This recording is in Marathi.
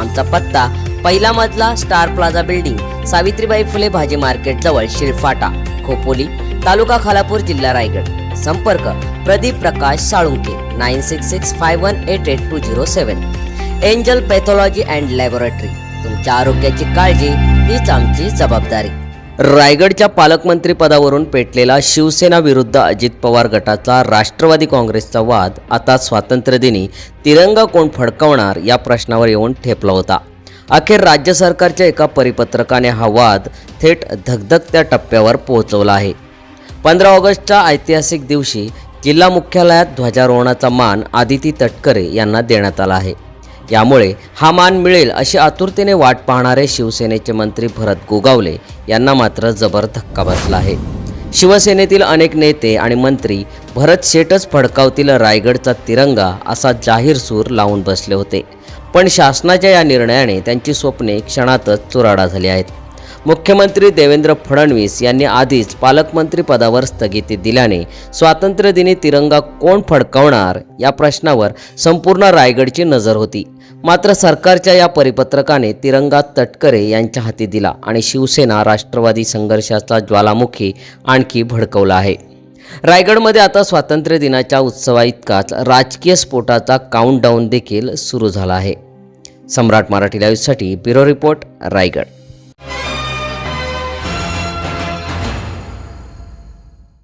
आमचा पत्ता पहिला मजला star plaza building Savitribai Phule भाजी मार्केट जवळ शिरफाटा खोपोली तालुका खालापूर जिल्हा रायगड. संपर्क Pradeep Prakash Salunke nine six six five one eight eight two zero seven angel pathology and laboratory. तुमच्या आरोग्याची काळजी हीच आमची जबाबदारी. रायगडच्या पालकमंत्रीपदावरून पेटलेला शिवसेना विरुद्ध अजित पवार गटाचा राष्ट्रवादी काँग्रेसचा वाद आता स्वातंत्र्यदिनी तिरंगा कोण फडकवणार या प्रश्नावर येऊन ठेपला होता. अखेर राज्य सरकारच्या एका परिपत्रकाने हा वाद थेट धगधगत्या टप्प्यावर पोहोचवला आहे. पंधरा ऑगस्टच्या ऐतिहासिक दिवशी जिल्हा मुख्यालयात ध्वजारोहणाचा मान आदिती तटकरे यांना देण्यात आला आहे. यामुळे हा मान मिळेल अशी आतुरतेने वाट पाहणारे शिवसेनेचे मंत्री भरत गोगावले यांना मात्र जबर धक्का बसला आहे. शिवसेनेतील अनेक नेते आणि मंत्री भरत शेटच फडकावतील रायगडचा तिरंगा असा जाहीर सूर लावून बसले होते. पण शासनाच्या या निर्णयाने त्यांची स्वप्ने क्षणातच चुराडा झाली आहेत. मुख्यमंत्री देवेंद्र फडणवीस यांनी आधीच पालकमंत्री पदावर स्थगिती दिल्याने स्वातंत्र्यदिनी तिरंगा कोण फडकावणार या प्रश्नावर संपूर्ण रायगडची नजर होती. मात्र सरकारच्या या परिपत्रकाने तिरंगा तटकरे यांच्या हाती दिला आणि शिवसेना राष्ट्रवादी संघर्षाचा ज्वालामुखी आणखी भडकवला आहे. रायगडमध्ये आता स्वातंत्र्य दिनाच्या उत्सवाइतकाच राजकीय स्फोटाचा काउंटडाऊन देखील सुरू झाला आहे. सम्राट मराठी लाईव्हसाठी ब्युरो रिपोर्ट रायगड.